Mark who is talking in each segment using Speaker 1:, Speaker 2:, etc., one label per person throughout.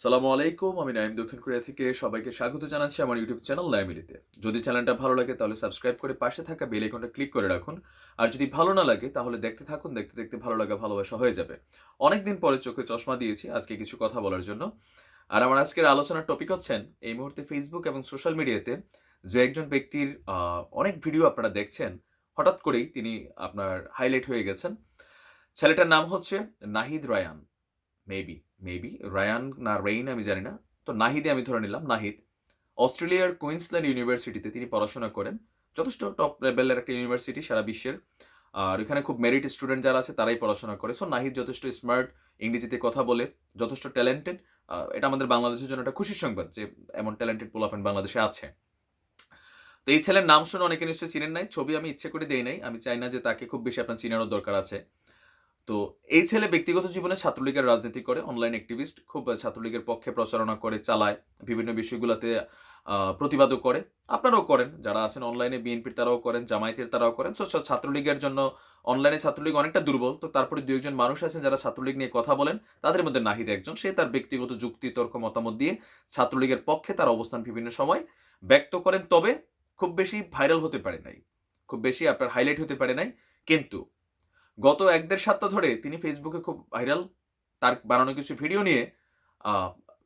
Speaker 1: সালামু আলাইকুম, আমি নাইম দক্ষিণ কোরিয়া থেকে সবাইকে স্বাগত জানাচ্ছি আমার ইউটিউব চ্যানেল নাইমিলিতে। যদি চ্যানেলটা ভালো লাগে তাহলে সাবস্ক্রাইব করে পাশে থাকা বেল আইকনটা ক্লিক করে রাখুন। আর যদি ভালো না লাগে তাহলে দেখতে থাকুন, দেখতে দেখতে ভালো লাগা, ভালোবাসা হয়ে যাবে। অনেকদিন পরে চোখে চশমা দিয়েছি, আজকে কিছু কথা বলার জন্য। আর আমার আজকের আলোচনার টপিক হচ্ছেন, এই মুহূর্তে ফেসবুক এবং সোশ্যাল মিডিয়াতে যে একজন ব্যক্তির অনেক ভিডিও আপনারা দেখছেন, হঠাৎ করেই তিনি আপনার হাইলাইট হয়ে গেছেন। ছেলেটার নাম হচ্ছে নাহিদ রায়ান মেবি মেবি রায়ান না রেইন আমি জানি না। তো নাহিদে আমি ধরে নিলাম, নাহিদ। অস্ট্রেলিয়ার কুইন্সল্যান্ড ইউনিভার্সিটিতে তিনি পড়াশোনা করেন। যথেষ্ট টপ লেভেলের একটা ইউনিভার্সিটি সারা বিশ্বের। আর এখানে খুব মেরিট স্টুডেন্ট যারা আছে, তারাই পড়াশোনা করে। সো নাহিদ যথেষ্ট স্মার্ট ইংরেজিতে কথা বলে, যথেষ্ট ট্যালেন্টেড এটা আমাদের বাংলাদেশের জন্য একটা খুশির সংবাদ যে, এমন ট্যালেন্টেড পোলাপেন বাংলাদেশে আছে। তো এই ছেলের নাম শুনে অনেকে নিশ্চয়ই চিনেন নাই। ছবি আমি ইচ্ছে করে দেই নাই। আমি চাই না যে তাকে খুব বেশি আপনার চিনানোর দরকার আছে। তো এই ছেলে ব্যক্তিগত জীবনে ছাত্রলীগের রাজনীতি করে অনলাইন অ্যাক্টিভিস্ট খুব ছাত্রলীগের পক্ষে প্রচারণা করে, চালায়, বিভিন্ন বিষয়গুলোতে প্রতিবাদও করে। আপনারাও করেন, যারা আছেন অনলাইনে বিএনপির তারাও করেন, জামায়াতের তারাও করেন। সো ছাত্রলীগের জন্য অনলাইনে ছাত্রলীগ অনেকটা দুর্বল। তো তারপরে দু একজন মানুষ আছেন যারা ছাত্রলীগ নিয়ে কথা বলেন, তাদের মধ্যে নাহিদ একজন। সে তার ব্যক্তিগত যুক্তি, তর্ক, মতামত দিয়ে ছাত্রলীগের পক্ষে তার অবস্থান বিভিন্ন সময় ব্যক্ত করেন। তবে খুব বেশি ভাইরাল হতে পারে নাই। খুব বেশি আপনার হাইলাইট হতে পারে নাই। কিন্তু গত এক দেড় সপ্তাহ ধরে তিনি ফেসবুকে খুব ভাইরাল তার বানানো কিছু ভিডিও নিয়ে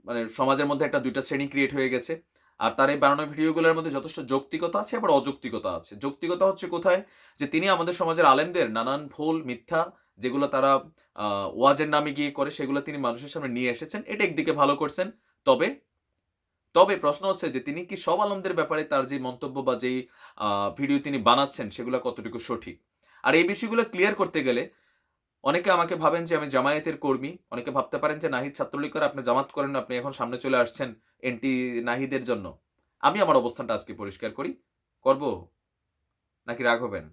Speaker 1: মানে সমাজের মধ্যে একটা দুইটা শ্রেণি ক্রিয়েট হয়ে গেছে। আর তার এই বানানো ভিডিওগুলোর মধ্যে যথেষ্ট যৌক্তিকতা আছে, আবার অযৌক্তিকতা আছে। যৌক্তিকতা হচ্ছে কোথায়? যে তিনি আমাদের সমাজের আলেমদের নানান ভুল, মিথ্যা, যেগুলো তারা ওয়াজের নামে গিয়ে করে, সেগুলো তিনি মানুষের সামনে নিয়ে এসেছেন। এটা একদিকে ভালো করছেন। তবে তবে প্রশ্ন হচ্ছে যে তিনি কি সব আলমদের ব্যাপারে তার যে মন্তব্য বা যেই ভিডিও তিনি বানাচ্ছেন, সেগুলো কতটুকু সঠিক? আর এই বিষয়গুলো ক্লিয়ার করতে গেলে অনেকে আমাকে ভাবেন যে আমি জামায়াতের কর্মী, অনেকে ভাবতে পারেন যে নাহিদ ছাত্রলীগ করে আপনি জামাত করেন, আপনি এখন সামনে চলে আসছেন এনটি নাহিদের জন্য। আমি আমার অবস্থানটা আজকে পরিষ্কার করি। করব? নাকি রাগ হবেন?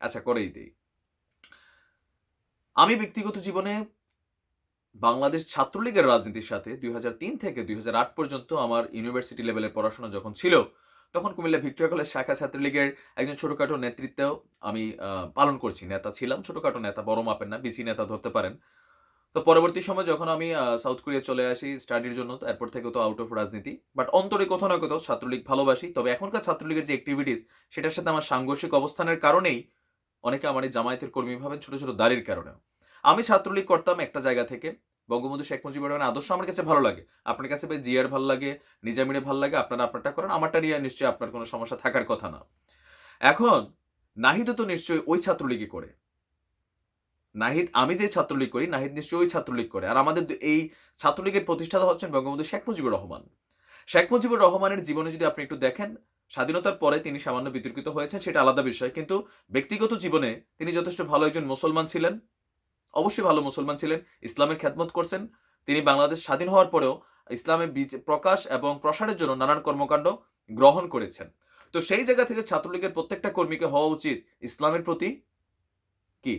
Speaker 1: আচ্ছা করেই দিই। আমি ব্যক্তিগত জীবনে বাংলাদেশ ছাত্রলীগের রাজনীতির সাথে দুই হাজার তিন থেকে দুই হাজার আট পর্যন্ত আমার ইউনিভার্সিটি লেভেলের পড়াশোনা যখন ছিল তখন কুমিল্লা ভিক্টোরিয়া কলেজ শাখা ছাত্রলীগের একজন ছোটখাটো নেতৃত্বেও আমি পালন করছি। নেতা ছিলাম, ছোটখাটো নেতা, বড় মাপের না, বিসি নেতা ধরতে পারেন। তো পরবর্তী সময় যখন আমি সাউথ কোরিয়া চলে আসি স্টাডির জন্য এরপর থেকে তো আউট অফ রাজনীতি। বাট অন্তরে কোথাও না কোথাও ছাত্রলীগ ভালোবাসি। তবে এখনকার ছাত্রলীগের যে অ্যাক্টিভিটিস সেটার সাথে আমার সাংঘর্ষিক অবস্থানের কারণেই অনেকে আমার এই জামায়াতের কর্মী ভাবেন ছোটো ছোটো দাড়ির কারণে আমি ছাত্রলীগ করতাম একটা জায়গা থেকে বঙ্গবন্ধু শেখ মুজিবুর রহমানের আদর্শ আমার কাছে ভালো লাগে। আপনার কাছে ভাই জিয়ার ভালো লাগে, নিজামিরে ভালো লাগে, আপনারা আপনারটা করেন, আমারটা নিয়ে নিশ্চয়ই আপনার কোনো সমস্যা থাকার কথা না। এখন নাহিদও তো নিশ্চয়ই ওই ছাত্রলীগই করে। নাহিদ, আমি যে ছাত্রলীগ করি, নাহিদ নিশ্চয়ই ওই ছাত্রলীগ করে। আর আমাদের এই ছাত্রলীগের প্রতিষ্ঠাতা হচ্ছেন বঙ্গবন্ধু শেখ মুজিবুর রহমান। শেখ মুজিবুর রহমানের জীবনে যদি আপনি একটু দেখেন, স্বাধীনতার পরে তিনি সামান্য বিতর্কিত হয়েছেন, সেটা আলাদা বিষয়। কিন্তু ব্যক্তিগত জীবনে তিনি যথেষ্ট ভালো একজন মুসলমান ছিলেন। অবশ্যই ভালো মুসলমান ছিলেন, ইসলামের খ্যাতমত করছেন। তিনি বাংলাদেশ স্বাধীন হওয়ার পরেও ইসলামের প্রকাশ এবং প্রসারের জন্য নানান কর্মকাণ্ড গ্রহণ করেছেন। তো সেই জায়গা থেকে ছাত্রলীগের প্রত্যেকটা কর্মীকে হওয়া উচিত ইসলামের প্রতি কি?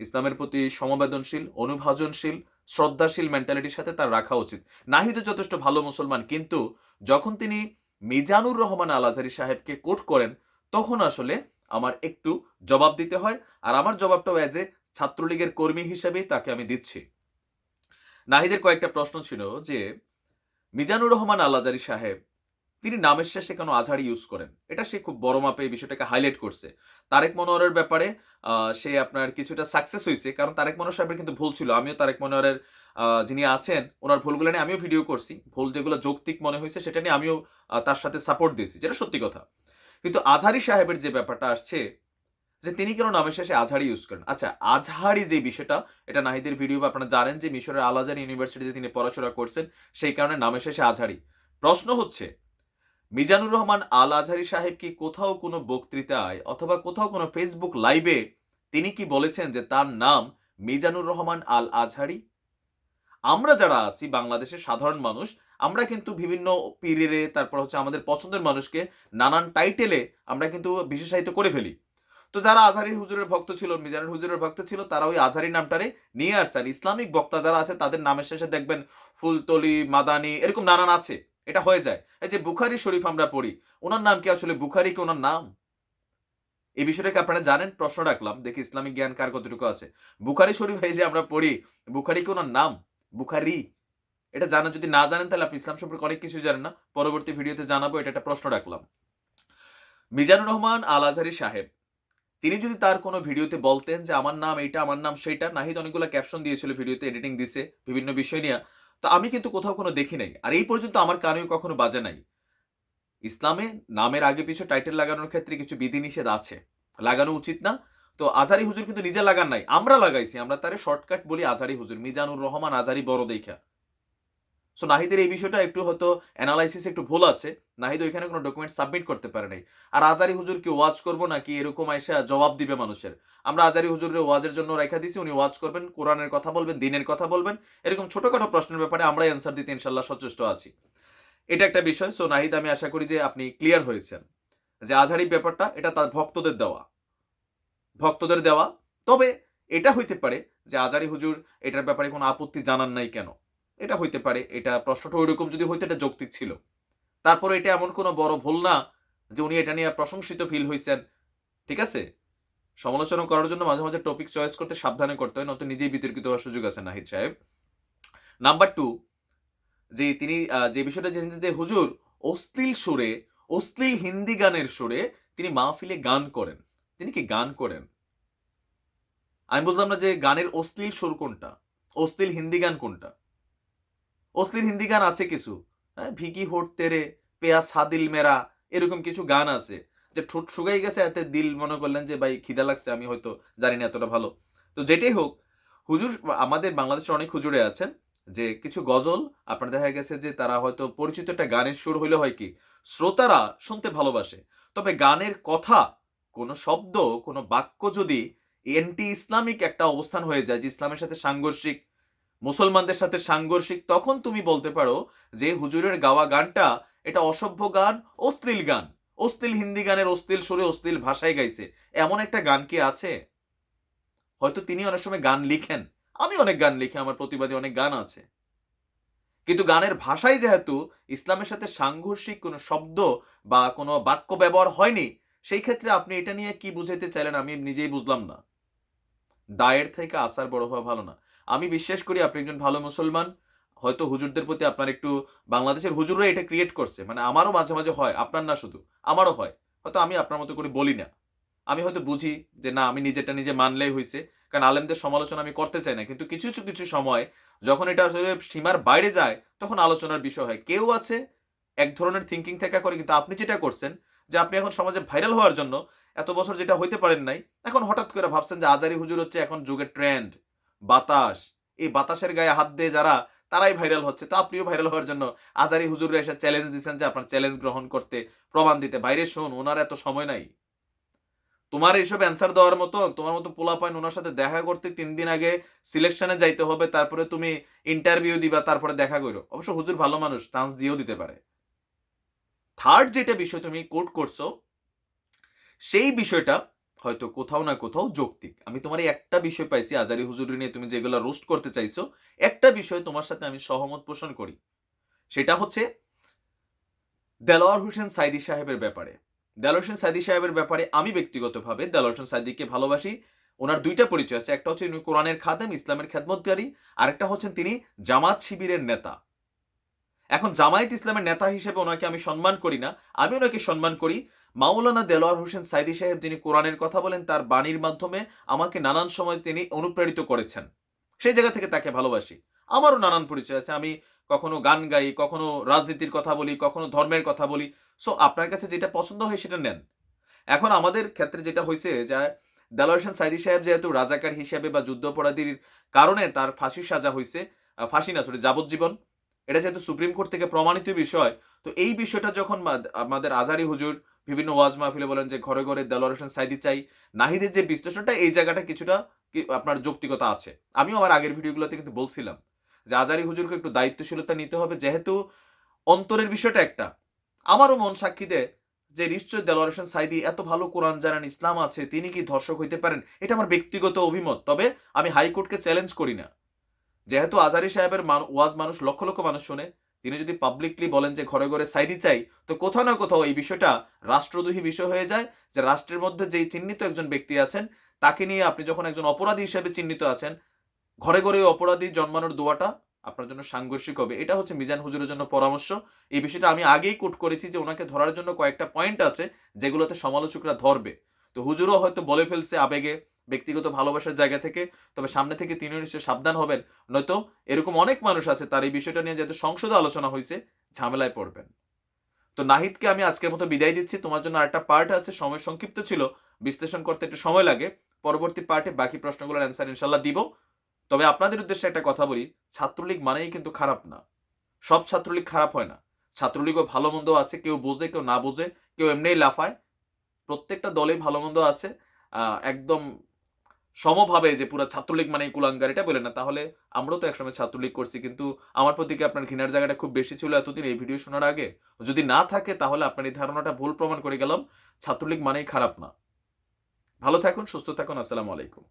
Speaker 1: ইসলামের প্রতি সমবেদনশীল, অনুভাজনশীল, শ্রদ্ধাশীল মেন্টালিটির সাথে তার রাখা উচিত। নাহিদ যথেষ্ট ভালো মুসলমান, কিন্তু যখন তিনি মিজানুর রহমান আল সাহেবকে কোট করেন, তখন আসলে আমার একটু জবাব দিতে হয়। আর আমার জবাবটাও অ্যাজ এ ছাত্রলীগের কর্মী হিসেবে তাকে আমি দিচ্ছি। নাহিদের কয়েকটা প্রশ্ন ছিল যে, মিজানুর রহমান আল আজারি সাহেব, তিনি নামের শেষে কেন আজহারি ইউজ করেন? এটা সে খুব বড় মাপে বিষয়টাকে হাইলাইট করছে। তারেক মনোয়ারের ব্যাপারে সে আপনার কিছুটা সাকসেস হয়েছে কারণ তারেক মনোয়ার সাহেবের কিন্তু ভুল ছিল। আমিও তারেক মনোয়ারের যিনি আছেন, ওনার ভুলগুলো নিয়ে আমিও ভিডিও করছি। ভুল যেগুলো যৌক্তিক মনে হয়েছে সেটা নিয়ে আমিও তার সাথে সাপোর্ট দিয়েছি, যেটা সত্যি কথা। কিন্তু আজহারি সাহেবের যে ব্যাপারটা আসছে যে তিনি কেন নামের শেষে আজহারি ইউজ করেন? আচ্ছা আজহারি যে বিষয়টা, এটা নাহিদের ভিডিও আপনারা জানেন যে মিশরের আল আজহার ইউনিভার্সিটিতে তিনি পড়াশোনা করছেন, সেই কারণে নামের শেষে আজহারি। প্রশ্ন হচ্ছে, মিজানুর রহমান আল আজহারি সাহেব কি কোথাও কোনো বক্তৃতায় অথবা কোথাও কোনো ফেসবুক লাইভে তিনি কি বলেছেন যে তার নাম মিজানুর রহমান আল আজহারি আমরা যারা আছি বাংলাদেশের সাধারণ মানুষ, আমরা কিন্তু বিভিন্ন পিরিয়ডে তারপর হচ্ছে আমাদের পছন্দের মানুষকে নানান টাইটেলে আমরা কিন্তু বিশেষায়িত করে ফেলি। তো যারা আজহারি হুজুরের ভক্ত ছিল, মিজানুর হুজুরের ভক্ত ছিল, তারা ওই আজহারি নামটারে নিয়ে আসতেন ইসলামিক বক্তা যারা আছে, তাদের নামের শেষে দেখবেন ফুলতলি, মাদানি, এরকম নানান আছে। এটা হয়ে যায়। এই যে বুখারি শরীফ আমরা পড়ি, ওনার নাম কি আসলে বুখারি কি ওনার নাম? এই বিষয়টাকে আপনারা জানেন? প্রশ্ন রাখলাম, দেখি ইসলামিক জ্ঞান কার কতটুকু আছে। বুখারি শরীফ এই যে আমরা পড়ি, বুখারি কি ওনার নাম? বুখারি। এটা জানা যদি না জানেন তাহলে আপনি ইসলাম সম্পর্কে অনেক কিছু জানেন না। পরবর্তী ভিডিওতে জানাব, এটা একটা প্রশ্ন রাখলাম। মিজানুর রহমান আল আজহারি সাহেব তিনি যদি তার কোনো ভিডিওতে বলতেন যে, আমার নাম এইটা, আমার নাম সেইটা, নাহিদ অনেকগুলো ক্যাপশন দিয়েছিল ভিডিওতে এডিটিং দিছে, বিভিন্ন বিষয় নিয়ে। তো আমি কিন্তু কোথাও কোনো দেখি নাই। আর এই পর্যন্ত আমার কানেও কখনো বাজে নাই। ইসলামে নামের আগে পিছু টাইটেল লাগানোর ক্ষেত্রে কিছু বিধিনিষেধ আছে। লাগানো উচিত না। তো আজারি হুজুর কিন্তু নিজে লাগান নাই। আমরা লাগাইছি, আমরা তারে শর্টকাট বলি আজারি হুজুর, মিজানুর রহমান আজারি বড় দেখা। সো নাহিদের এই বিষয়টা একটু হয়তো অ্যানালাইসিস একটু ভুল আছে। নাহিদ ওইখানে কোনো ডকুমেন্ট সাবমিট করতে পারে নাই। আর আজারি হুজুর কি ওয়াজ করব নাকি এরকম আইসা জবাব দিবে মানুষের? আমরা আজারি হুজুরের ওয়াজের জন্য রেখা দিছি, উনি ওয়াজ করবেন, কোরআনের কথা বলবেন, দিনের কথা বলবেন। এরকম ছোটখাটো প্রশ্নের ব্যাপারে আমরা অ্যান্সার দিতে ইনশাল্লাহ সচেষ্ট আছি। এটা একটা বিষয়। সো নাহিদ, আমি আশা করি যে আপনি ক্লিয়ার হয়েছেন যে আজহারি ব্যাপারটা, এটা তার ভক্তদের দেওয়া। ভক্তদের দেওয়া। তবে এটা হইতে পারে যে আজারি হুজুর এটার ব্যাপারে কোনো আপত্তি জানান নাই কেন? এটা হইতে পারে, এটা প্রশ্নটা ওইরকম যদি হইতো, এটা যৌক্তিক ছিল। তারপরে এটা এমন কোনো বড় ভুল না যে উনি এটা নিয়ে প্রশংসিত ফিল হয়েছেন ঠিক আছে? সমালোচনা করার জন্য মাঝে মাঝে টপিক চয়েস করতে সাবধানে করতে হয়, নয়তো নিজেই বিতর্কিত হওয়ার সুযোগ আছে, নাহিদ সাহেব। নাম্বার টু যে তিনি যে বিষয়টা জেনেছেন যে হুজুর, অশ্লীল সুরে, অশ্লীল হিন্দি গানের সুরে তিনি মাহফিলে গান করেন। তিনি কি গান করেন? আমি বললাম না যে গানের অশ্লীল সুর কোনটা, অশ্লীল হিন্দি গান কোনটা। অশ্লীল হিন্দি গান আছে কিছু। হ্যাঁ ভিকি হোট তেরে পেয়া সাদিল মেরা, এরকম কিছু গান আছে। যে ঠোঁট শুকাই গেছে, এতে দিল মনে করলেন যে, ভাই, খিদা লাগছে, আমি হয়তো জানি না এতটা ভালো। তো যেটাই হোক, হুজুর, আমাদের বাংলাদেশে অনেক হুজুরে আছেন যে, কিছু গজল আপনার দেখা গেছে যে, তারা হয়তো পরিচিত একটা গানের সুর হইলে হয় কি, শ্রোতারা শুনতে ভালোবাসে। তবে গানের কথা, কোনো শব্দ, কোনো বাক্য যদি এন্টি ইসলামিক একটা অবস্থান হয়ে যায়, যে ইসলামের সাথে সাংঘর্ষিক মুসলমানদের সাথে সাংঘর্ষিক, তখন তুমি বলতে পারো যে হুজুরের গাওয়া গানটা এটা অসভ্য গান, অশ্লীল গান। অশ্লীল হিন্দি গানের অশ্লীল সুরে অশ্লীল ভাষায় গাইছে। এমন একটা গান কি আছে? হয়তো তিনি অনেক সময় গান লিখেন। আমি অনেক গান লিখি, আমার প্রতিবাদী অনেক গান আছে। কিন্তু গানের ভাষাই যেহেতু ইসলামের সাথে সাংঘর্ষিক কোনো শব্দ বা কোনো বাক্য ব্যবহার হয়নি, সেই ক্ষেত্রে আপনি এটা নিয়ে কি বুঝাইতে চাইলেন আমি নিজেই বুঝলাম না। দায়ের থেকে আসার বড় হওয়া ভালো না। আমি বিশ্বাস করি আপনি একজন ভালো মুসলমান। হয়তো হুজুরদের প্রতি আপনার একটু, বাংলাদেশের হুজুররা এটা ক্রিয়েট করছে। মানে আমারও মাঝে মাঝে হয়, আপনার না শুধু, আমারও হয়। হয়তো আমি আপনার মতো করে বলি না। আমি হয়তো বুঝি যে না, আমি নিজেরটা নিজে মানলেই হয়েছে কারণ আলেমদের সমালোচনা আমি করতে চাই না। কিন্তু কিছু কিছু কিছু সময় যখন এটা আসলে সীমার বাইরে যায়, তখন আলোচনার বিষয় হয়। কেউ আছে, এক ধরনের থিঙ্কিং থেকে করে, কিন্তু আপনি যেটা করছেন, যে আপনি এখন সমাজে ভাইরাল হওয়ার জন্য এত বছর যেটা হইতে পারেন নাই, এখন হঠাৎ করে ভাবছেন যে আজারি হুজুর হচ্ছে এখন যুগের ট্রেন্ড বাতাস। এই বাতাসের গায়ে হাত দিয়ে যারা, তারাই ভাইরাল হচ্ছে। তো আপনিও ভাইরাল হওয়ার জন্য আজারি হুজুরে এসে চ্যালেঞ্জ দিচ্ছেন যে আপনার চ্যালেঞ্জ গ্রহণ করতে প্রমাণ দিতে। বাইরে শোন, ওনার এত সময় নাই। তোমার এইসব অ্যান্সার দেওয়ার মতো, তোমার মতো পোলা পয়েন্ট ওনার সাথে দেখা করতে তিন দিন আগে সিলেকশনে যাইতে হবে, তারপরে তুমি ইন্টারভিউ দিবা, তারপরে দেখা করো অবশ্য হুজুর ভালো মানুষ চান্স দিয়েও দিতে পারে। থার্ড যেটা বিষয় তুমি কোট করছ, সেই বিষয়টা হয়তো কোথাও না কোথাও যৌক্তিক। আমি তোমার একটা বিষয় পাইছি, আজারি হুজুরি নিয়ে তুমি যেগুলো রোস্ট করতে চাইছো, একটা বিষয় তোমার সাথে আমি সহমত পোষণ করি। সেটা হচ্ছে দেলোয়ার হোসেন সাইদি সাহেবের ব্যাপারে। দেলোয়ার হোসেন সাইদি সাহেবের ব্যাপারে আমি ব্যক্তিগতভাবে দেলোয়ার হোসেন সাইদিকে ভালোবাসি। ওনার দুইটা পরিচয় আছে, একটা হচ্ছে কোরআনের খাদেম, ইসলামের খেদমতকারী, আরেকটা হচ্ছেন তিনি জামাত শিবিরের নেতা। এখন জামায়াত ইসলামের নেতা হিসেবে ওনাকে আমি সম্মান করি না। আমি ওনাকে সম্মান করি মাওলানা দেলোয়ার হোসেন সাইদি সাহেব যিনি কোরআনের কথা বলেন, তার বাণীর মাধ্যমে আমাকে নানান সময় তিনি অনুপ্রাণিত করেছেন। সেই জায়গা থেকে তাকে ভালোবাসি। আমারও নানান পরিচয় আছে। আমি কখনো গান গাই, কখনো রাজনীতির কথা বলি, কখনো ধর্মের কথা বলি। সো আপনার কাছে যেটা পছন্দ হয় সেটা নেন। এখন আমাদের ক্ষেত্রে যেটা হয়েছে যে, দেলোয়ার হোসেন সাইদি সাহেব যেহেতু রাজাকার হিসেবে বা যুদ্ধাপরাধীর কারণে তার ফাঁসির সাজা হয়েছে ফাঁসি না সরি যাবজ্জীবন। এটা যেহেতু সুপ্রিম কোর্ট থেকে প্রমাণিত বিষয়, তো এই বিষয়টা যখন আমাদের আজারি হুজুর বিভিন্ন ওয়াজ মাহফিলে বলেন যে ঘরে ঘরে দেলোয়ার হোসেন সাইদি চাই। নাহিদের যে বিশ্লেষণটা, এই জায়গাটা কিছুটা আপনার যৌক্তিকতা আছে। আমিও আমার আগের ভিডিওগুলোতে কিন্তু বলছিলাম যে আজারি হুজুরকে একটু দায়িত্বশীলতা নিতে হবে। যেহেতু অন্তরের বিষয়টা একটা, আমারও মন সাক্ষী দেয় যে নিশ্চয় দেলোয়ার হোসেন সাইদি এত ভালো কোরআন জানেন, ইসলাম আছে, তিনি কি ধর্ষক হইতে পারেন? এটা আমার ব্যক্তিগত অভিমত, তবে আমি হাইকোর্টকে চ্যালেঞ্জ করি না। যেহেতু আজারি সাহেবের ওয়াজ মানুষ, লক্ষ লক্ষ মানুষ শোনে তিনি যদি পাবলিকলি বলেন যে ঘরে ঘরে সাইদি চাই, তো কোথাও না কোথাও এই বিষয়টা রাষ্ট্রদ্রোহী বিষয় হয়ে যায়, যে রাষ্ট্রের মধ্যে যেই চিহ্নিত একজন ব্যক্তি আছেন, তাকে নিয়ে আপনি যখন একজন অপরাধী হিসেবে চিহ্নিত আছেন, ঘরে ঘরে ওই অপরাধী জন্মানোর দোয়াটা আপনার জন্য সাংঘর্ষিক হবে। এটা হচ্ছে মিজান হুজুরের জন্য পরামর্শ। এই বিষয়টা আমি আগেই কোট করেছি যে ওনাকে ধরার জন্য কয়েকটা পয়েন্ট আছে যেগুলোতে সমালোচকরা ধরবে। তো হুজুরও হয়তো বলে ফেলছে আবেগে, ব্যক্তিগত ভালোবাসার জায়গা থেকে, তবে সামনে থেকে তিনিও নিশ্চয়ই সাবধান হবেন, নয়তো এরকম অনেক মানুষ আছে তার এই বিষয়টা নিয়ে যেহেতু সংসদে আলোচনা হয়েছে, ঝামেলায় পড়বেন। তো নাহিদকে আমি আজকের মতো বিদায় দিচ্ছি, তোমার জন্য আরেকটা পার্ট আছে, সময় সংক্ষিপ্ত ছিল, বিশ্লেষণ করতে একটু সময় লাগে, পরবর্তী পার্টে বাকি প্রশ্নগুলোর অ্যান্সার ইনশাল্লাহ দিব। তবে আপনাদের উদ্দেশ্যে একটা কথা বলি, ছাত্রলীগ মানেই কিন্তু খারাপ না। সব ছাত্রলীগ খারাপ হয় না। ছাত্রলীগও ভালো মন্দ আছে, কেউ বোঝে, কেউ না বোঝে, কেউ এমনিই লাফায়। প্রত্যেকটা দলে ভালো মন্দ আছে। একদম সমভাবে যে পুরো ছাত্রলীগ মানে কুলাঙ্গার এটা বলে না, তাহলে আমরাও তো একসময় ছাত্রলীগ করছি। কিন্তু আমার প্রতি কি আপনার ঘৃণার জায়গাটা খুব বেশি ছিল এতদিন এই ভিডিও শোনার আগে? যদি না থাকে, তাহলে আপনার এই ধারণাটা ভুল প্রমাণ করে গেলাম। ছাত্রলীগ মানেই খারাপ না। ভালো থাকুন, সুস্থ থাকুন, আসসালামু আলাইকুম।